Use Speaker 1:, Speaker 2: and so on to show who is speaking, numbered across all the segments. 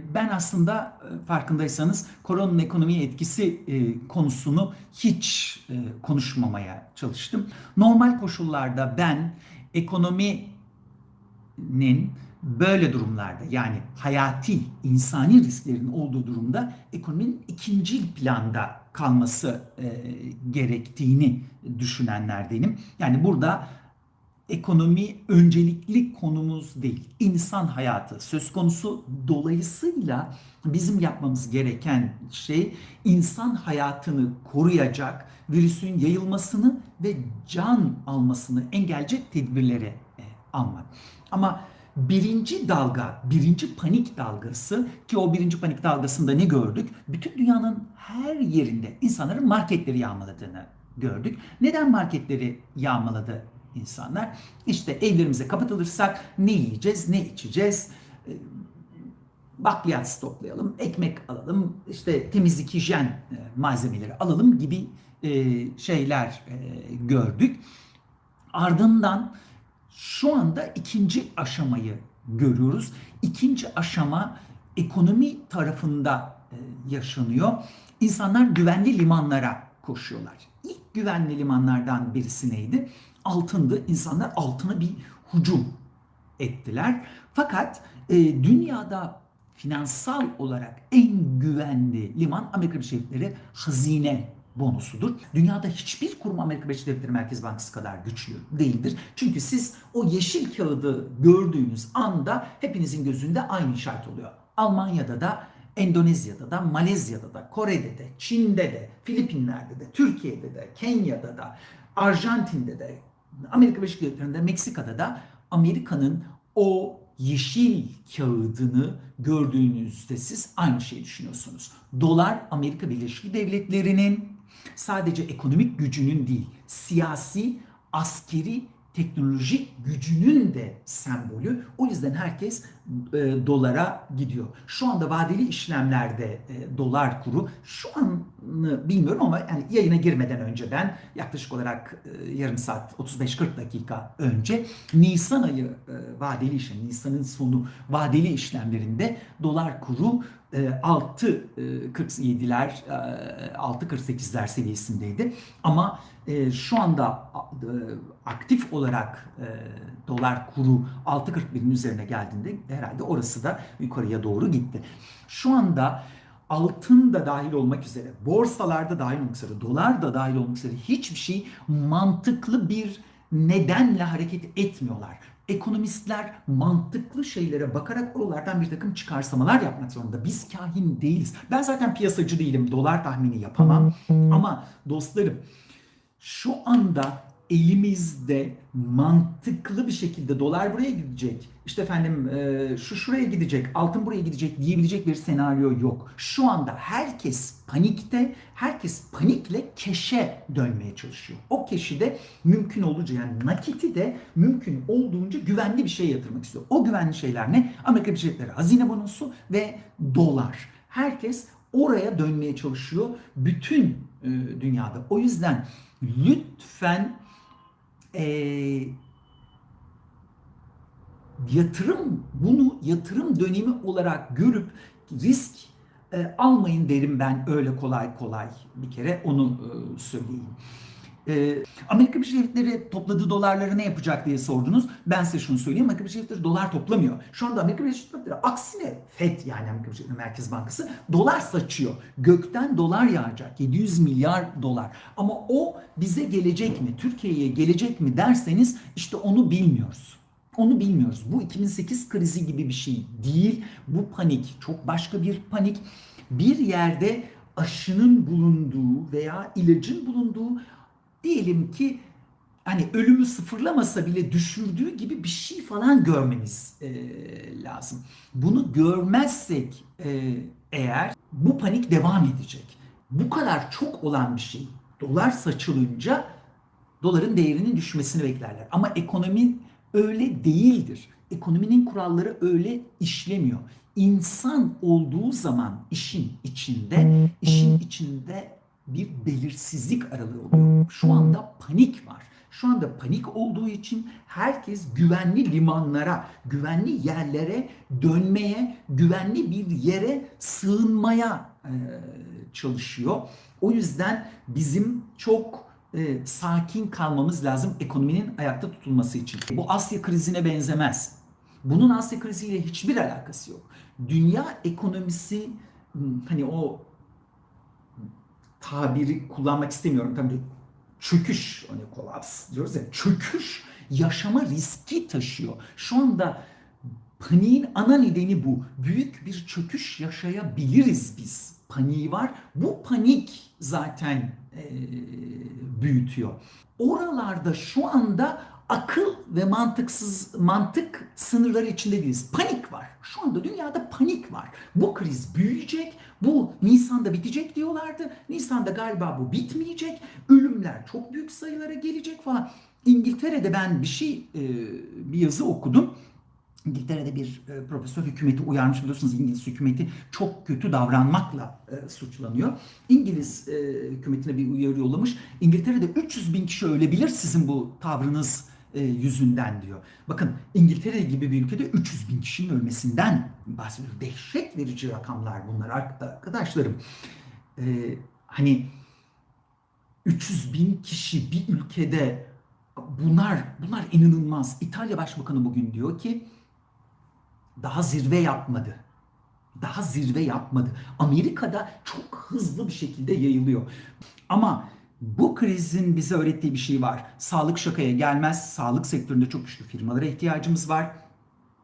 Speaker 1: Ben aslında e, farkındaysanız koronanın ekonomiye etkisi e, konusunu hiç e, konuşmamaya çalıştım. Normal koşullarda ben ekonominin böyle durumlarda yani hayati insani risklerin olduğu durumda ekonominin ikinci planda kalması gerektiğini düşünenlerdenim. Yani burada ekonomi öncelikli konumuz değil. İnsan hayatı söz konusu. Dolayısıyla bizim yapmamız gereken şey insan hayatını koruyacak, virüsün yayılmasını ve can almasını engelleyecek tedbirleri e, almak. Ama birinci dalga, birinci panik dalgası ki o birinci panik dalgasında ne gördük? Bütün dünyanın her yerinde insanların marketleri yağmaladığını gördük. Neden marketleri yağmaladı insanlar. İşte evlerimize kapatılırsak ne yiyeceğiz, ne içeceğiz? Ee, Bakliyat stoklayalım, ekmek alalım, işte temizlik hijyen e, malzemeleri alalım gibi e, şeyler e, gördük. Ardından şu anda ikinci aşamayı görüyoruz. İkinci aşama ekonomi tarafında yaşanıyor. İnsanlar güvenli limanlara koşuyorlar. İlk güvenli limanlardan birisi neydi? Altındı. İnsanlar altına bir hücum ettiler. Fakat e, dünyada finansal olarak en güvenli liman Amerika Birleşik Devletleri hazine bonusudur. Dünyada hiçbir kurum Amerika Birleşik Devletleri Merkez Bankası kadar güçlü değildir. Çünkü siz o yeşil kağıdı gördüğünüz anda hepinizin gözünde aynı işaret oluyor. Almanya'da da Endonezya'da da, Malezya'da da, Kore'de de, Çin'de de, Filipinler'de de, Türkiye'de de, Kenya'da da, Arjantin'de de, Amerika Birleşik Devletleri'nde, Meksika'da da Amerika'nın o yeşil kağıdını gördüğünüzde siz aynı şeyi düşünüyorsunuz. Dolar Amerika Birleşik Devletleri'nin sadece ekonomik gücünün değil, siyasi, askeri teknolojik gücünün de sembolü. O yüzden herkes e, dolara gidiyor. Şu anda vadeli işlemlerde e, dolar kuru şu an bilmiyorum ama yani yayına girmeden önce ben yaklaşık olarak e, yarım saat 35-40 dakika önce Nisan ayı e, vadeli işlem, Nisan'ın sonu vadeli işlemlerinde dolar kuru 6.47'ler, e, 6.48'ler e, seviyesindeydi. Ama e, şu anda aktif olarak dolar kuru 6.41'in üzerine geldiğinde herhalde orası da yukarıya doğru gitti. Şu anda altın da dahil olmak üzere, borsalarda dahil olmak üzere, dolar da dahil olmak üzere hiçbir şey mantıklı bir nedenle hareket etmiyorlar ekonomistler mantıklı şeylere bakarak oralardan bir takım çıkarsamalar yapmak zorunda. Biz kahin değiliz. Ben zaten piyasacı değilim. Dolar tahmini yapamam. Ama dostlarım şu anda elimizde mantıklı bir şekilde dolar buraya gidecek, işte efendim e, şu şuraya gidecek, altın buraya gidecek diyebilecek bir senaryo yok. Şu anda herkes panikte, herkes panikle keşe dönmeye çalışıyor. O keşi de mümkün olunca yani nakiti de mümkün olduğunca güvenli bir şey yatırmak istiyor. O güvenli şeyler ne? Amerika Birleşik Devletleri hazine bonosu ve dolar. Herkes oraya dönmeye çalışıyor bütün e, dünyada. O yüzden lütfen e, yatırım bunu yatırım dönemi olarak görüp risk e, almayın derim ben öyle kolay kolay bir kere onu e, söyleyeyim. Ee, Amerika Birleşik Devletleri topladığı dolarları ne yapacak diye sordunuz. Ben size şunu söyleyeyim. Amerika Birleşik Devletleri dolar toplamıyor. Şu anda Amerika Birleşik Devletleri aksine FED yani Amerika Birleşik Devletleri Merkez Bankası dolar saçıyor. Gökten dolar yağacak. 700 milyar dolar. Ama o bize gelecek mi? Türkiye'ye gelecek mi derseniz işte onu bilmiyoruz. Onu bilmiyoruz. Bu 2008 krizi gibi bir şey değil. Bu panik çok başka bir panik. Bir yerde aşının bulunduğu veya ilacın bulunduğu diyelim ki hani ölümü sıfırlamasa bile düşürdüğü gibi bir şey falan görmemiz e, lazım. Bunu görmezsek e, eğer bu panik devam edecek. Bu kadar çok olan bir şey dolar saçılınca doların değerinin düşmesini beklerler. Ama ekonomi öyle değildir. Ekonominin kuralları öyle işlemiyor. İnsan olduğu zaman işin içinde, işin içinde bir belirsizlik aralığı oluyor. Şu anda panik var. Şu anda panik olduğu için herkes güvenli limanlara, güvenli yerlere dönmeye, güvenli bir yere sığınmaya e, çalışıyor. O yüzden bizim çok e, sakin kalmamız lazım ekonominin ayakta tutulması için. Bu Asya krizine benzemez. Bunun Asya kriziyle hiçbir alakası yok. Dünya ekonomisi hani o tabiri kullanmak istemiyorum tabii çöküş hani kolaps diyoruz ya çöküş yaşama riski taşıyor. Şu anda paniğin ana nedeni bu. Büyük bir çöküş yaşayabiliriz biz. Paniği var. Bu panik zaten e, büyütüyor. Oralarda şu anda akıl ve mantıksız mantık sınırları içinde değiliz. Panik var. Şu anda dünyada panik var. Bu kriz büyüyecek. Bu Nisan'da bitecek diyorlardı. Nisan'da galiba bu bitmeyecek. Ölümler çok büyük sayılara gelecek falan. İngiltere'de ben bir şey e, bir yazı okudum. İngiltere'de bir e, profesör hükümeti uyarmış biliyorsunuz İngiliz hükümeti çok kötü davranmakla e, suçlanıyor. İngiliz hükümetine bir uyarı yollamış. İngiltere'de 300 bin kişi ölebilir sizin bu tavrınız e, yüzünden diyor. Bakın İngiltere gibi bir ülkede 300 bin kişinin ölmesinden bahsediyoruz. Dehşet verici rakamlar bunlar arkadaşlarım. E, hani 300 bin kişi bir ülkede bunlar bunlar inanılmaz. İtalya Başbakanı bugün diyor ki daha zirve yapmadı. Daha zirve yapmadı. Amerika'da çok hızlı bir şekilde yayılıyor. Ama bu krizin bize öğrettiği bir şey var. Sağlık şakaya gelmez. Sağlık sektöründe çok güçlü firmalara ihtiyacımız var.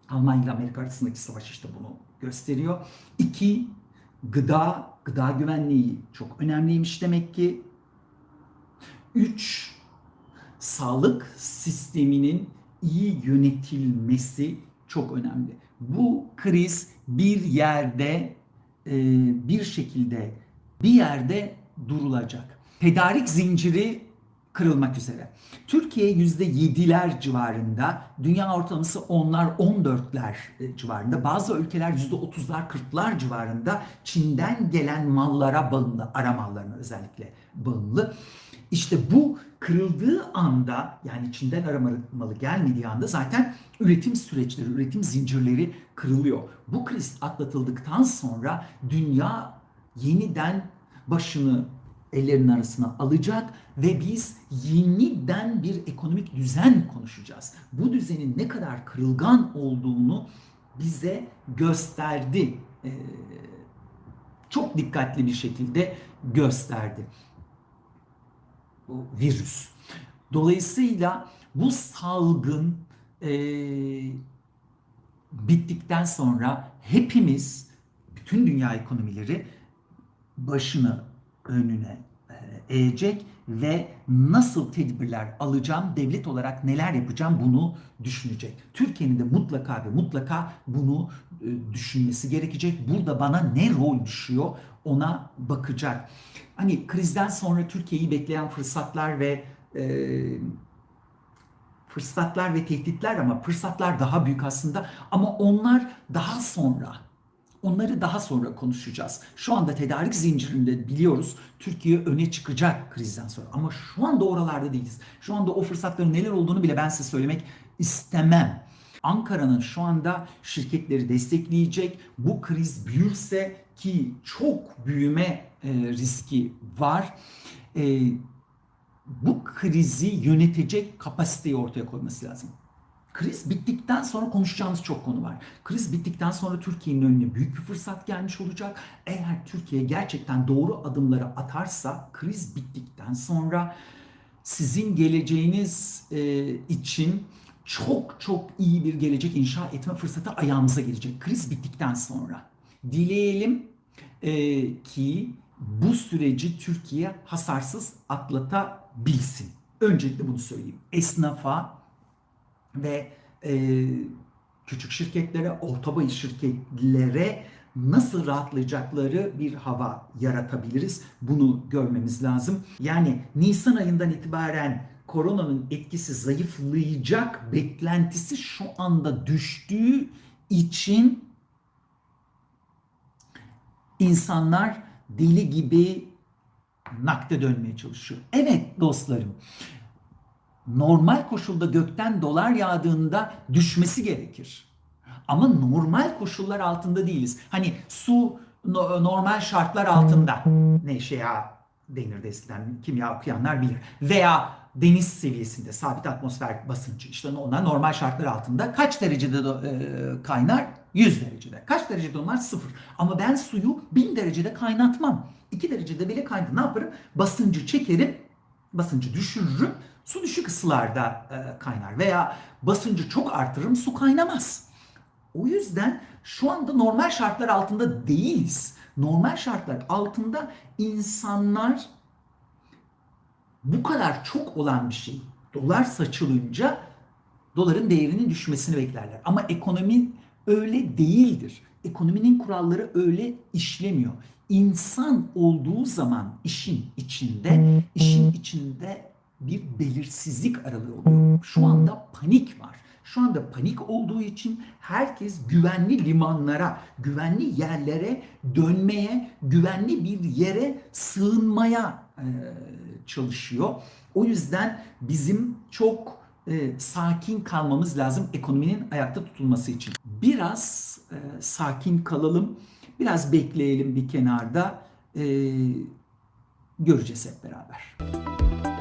Speaker 1: Almanya ile Amerika arasındaki savaş işte bunu gösteriyor. İki, gıda, gıda güvenliği çok önemliymiş demek ki. Üç, sağlık sisteminin iyi yönetilmesi çok önemli. Bu kriz bir yerde e, bir şekilde bir yerde durulacak. Tedarik zinciri kırılmak üzere. Türkiye %7'ler civarında, dünya ortalaması onlar 14'ler e, civarında, bazı ülkeler %30'lar 40'lar civarında Çin'den gelen mallara bağımlı, ara mallarına özellikle bağımlı. İşte bu kırıldığı anda yani Çin'den aramalı gelmediği anda zaten üretim süreçleri, üretim zincirleri kırılıyor. Bu kriz atlatıldıktan sonra dünya yeniden başını ellerinin arasına alacak ve biz yeniden bir ekonomik düzen konuşacağız. Bu düzenin ne kadar kırılgan olduğunu bize gösterdi. Ee, çok dikkatli bir şekilde gösterdi bu virüs. Dolayısıyla bu salgın e, bittikten sonra hepimiz, bütün dünya ekonomileri başını önüne e, eğecek ve nasıl tedbirler alacağım, devlet olarak neler yapacağım bunu düşünecek. Türkiye'nin de mutlaka ve mutlaka bunu e, düşünmesi gerekecek. Burada bana ne rol düşüyor ona bakacak. Hani krizden sonra Türkiye'yi bekleyen fırsatlar ve e, fırsatlar ve tehditler ama fırsatlar daha büyük aslında ama onlar daha sonra Onları daha sonra konuşacağız. Şu anda tedarik zincirinde biliyoruz Türkiye öne çıkacak krizden sonra. Ama şu anda oralarda değiliz. Şu anda o fırsatların neler olduğunu bile ben size söylemek istemem. Ankara'nın şu anda şirketleri destekleyecek. Bu kriz büyürse ki çok büyüme e, riski var. E, bu krizi yönetecek kapasiteyi ortaya koyması lazım. Kriz bittikten sonra konuşacağımız çok konu var. Kriz bittikten sonra Türkiye'nin önüne büyük bir fırsat gelmiş olacak. Eğer Türkiye gerçekten doğru adımları atarsa kriz bittikten sonra sizin geleceğiniz e, için çok çok iyi bir gelecek inşa etme fırsatı ayağımıza gelecek. Kriz bittikten sonra. Dileyelim e, ki bu süreci Türkiye hasarsız atlatabilsin. Öncelikle bunu söyleyeyim. Esnafa, ve e, küçük şirketlere, orta boy şirketlere nasıl rahatlayacakları bir hava yaratabiliriz. Bunu görmemiz lazım. Yani Nisan ayından itibaren koronanın etkisi zayıflayacak beklentisi şu anda düştüğü için insanlar deli gibi nakde dönmeye çalışıyor. Evet dostlarım normal koşulda gökten dolar yağdığında düşmesi gerekir. Ama normal koşullar altında değiliz. Hani su no- normal şartlar altında ne şey ya denirdi eskiden kimya okuyanlar bilir. Veya deniz seviyesinde sabit atmosfer basıncı işte ona normal şartlar altında kaç derecede do- e, kaynar? 100 derecede. Kaç derecede onlar? Sıfır. Ama ben suyu 1000 derecede kaynatmam. 2 derecede bile kaynadı. Ne yaparım? Basıncı çekerim, basıncı düşürürüm. Su düşük ısılarda e, kaynar veya basıncı çok artırırım su kaynamaz. O yüzden şu anda normal şartlar altında değiliz. Normal şartlar altında insanlar bu kadar çok olan bir şey dolar saçılınca doların değerinin düşmesini beklerler. Ama ekonomi öyle değildir. Ekonominin kuralları öyle işlemiyor. İnsan olduğu zaman işin içinde, işin içinde bir belirsizlik aralığı oluyor. Şu anda panik var. Şu anda panik olduğu için herkes güvenli limanlara, güvenli yerlere dönmeye, güvenli bir yere sığınmaya e, çalışıyor. O yüzden bizim çok e, sakin kalmamız lazım ekonominin ayakta tutulması için. Biraz e, sakin kalalım, biraz bekleyelim bir kenarda. E, göreceğiz hep beraber.